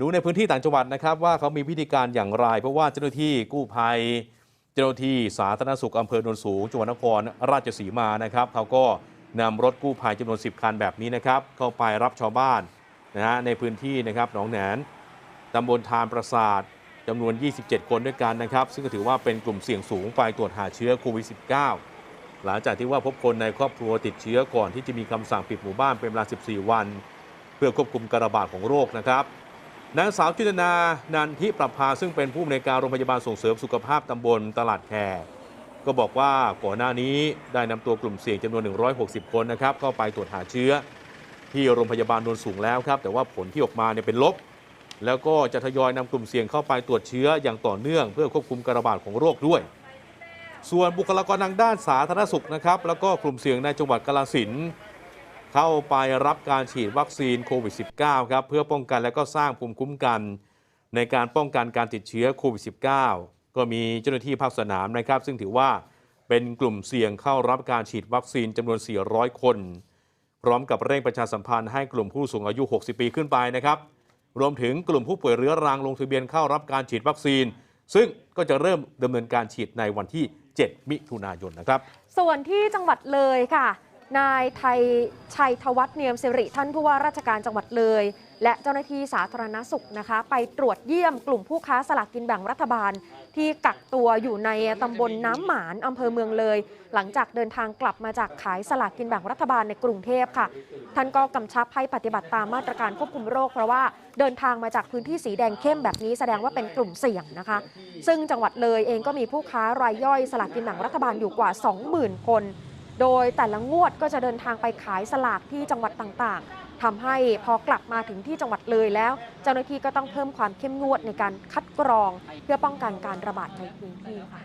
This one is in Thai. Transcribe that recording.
ดูในพื้นที่ต่างจังหวัดนะครับว่าเขามีพิธีการอย่างไร เพราะว่าเจ้าหน้าที่กู้ภัย เจ้าหน้าที่สาธารณสุขอำเภอโนนสูงจังหวัดนครราชสีมานะครับเขาก็นำรถกู้ภัยจำนวน 10 คันแบบนี้นะครับเข้าไปรับชาวบ้านนะฮะในพื้นที่นะครับหนองแหนนตำบลทานประสาทจำนวน 27 คนด้วยกันนะครับ ซึ่งก็ถือว่าเป็นกลุ่มเสี่ยงสูงไปตรวจหาเชื้อโควิด -19 หลังจากที่ว่าพบคนในครอบครัวติดเชื้อก่อนที่จะมีคำสั่งปิดหมู่บ้านเป็นเวลา 14 วัน เพื่อควบคุมการระบาดของโรคนะครับ นางสาวจินนา นันทิประภาซึ่งเป็นผู้อำนวยการโรงพยาบาลส่งเสริมสุขภาพตำบลตลาดแคก็บอกว่าก่อนหน้านี้ได้นำตัวกลุ่มเสี่ยงจำนวน 160 คนนะครับเข้าไปตรวจหาเชื้อ ที่โรงพยาบาลโนนสูงแล้วครับ แต่ว่าผลที่ออกมาเนี่ยเป็นลบ แล้วก็จะทยอยนำกลุ่มเสี่ยงเข้าไปตรวจเชื้ออย่างต่อเนื่อง เพื่อควบคุมการระบาดของโรคด้วย ส่วนบุคลากรทางด้านสาธารณสุขนะครับแล้วก็กลุ่มเสี่ยงในจังหวัดกาฬสินธุ์ เข้าไปรับการฉีดวัคซีนโควิด -19 ครับเพื่อป้องกันและก็สร้างภูมิคุ้มกัน ในการป้องกันการติดเชื้อโควิด -19 ก็มีเจ้าหน้าที่ภาคสนามนะครับ ซึ่งถือว่าเป็นกลุ่มเสี่ยงเข้ารับการฉีดวัคซีนจำนวน 400 คน พร้อมกับเร่งประชาสัมพันธ์ให้กลุ่มผู้สูงอายุ 60 ปีขึ้นไปนะครับ รวมถึงกลุ่มผู้ป่วยเรื้อรังลงทะเบียนเข้ารับการฉีดวัคซีน ซึ่งก็จะเริ่มดำเนินการฉีดในวันที่ 7 มิถุนายนนะครับ ส่วนที่จังหวัดเลยค่ะ นายไทยชัยธวัฒน์เนียมสิริท่านผู้ว่าราชการจังหวัดเลย และเจ้าหน้าที่สาธารณสุขนะคะ ไปตรวจเยี่ยมกลุ่มผู้ค้าสลากกินแบ่งรัฐบาล ที่กักตัวอยู่ในตำบลน้ำหมานอำเภอเมืองเลย หลังจากเดินทางกลับมาจากขายสลากกินแบ่งรัฐบาลในกรุงเทพค่ะ ท่านก็กำชับให้ปฏิบัติตามมาตรการควบคุมโรค เพราะว่าเดินทางมาจากพื้นที่สีแดงเข้มแบบนี้แสดงว่าเป็นกลุ่มเสี่ยงนะคะ ซึ่งจังหวัดเลยเองก็มีผู้ค้ารายย่อยสลากกินแบ่งรัฐบาลอยู่กว่า 20,000 คน โดยแต่ละงวดก็จะเดินทางไปขายสลากที่จังหวัดต่างๆทำให้พอกลับมาถึงที่จังหวัดเลยแล้ว เจ้าหน้าที่ก็ต้องเพิ่มความเข้มงวดในการคัดกรอง เพื่อป้องกันการระบาดในพื้นที่ค่ะ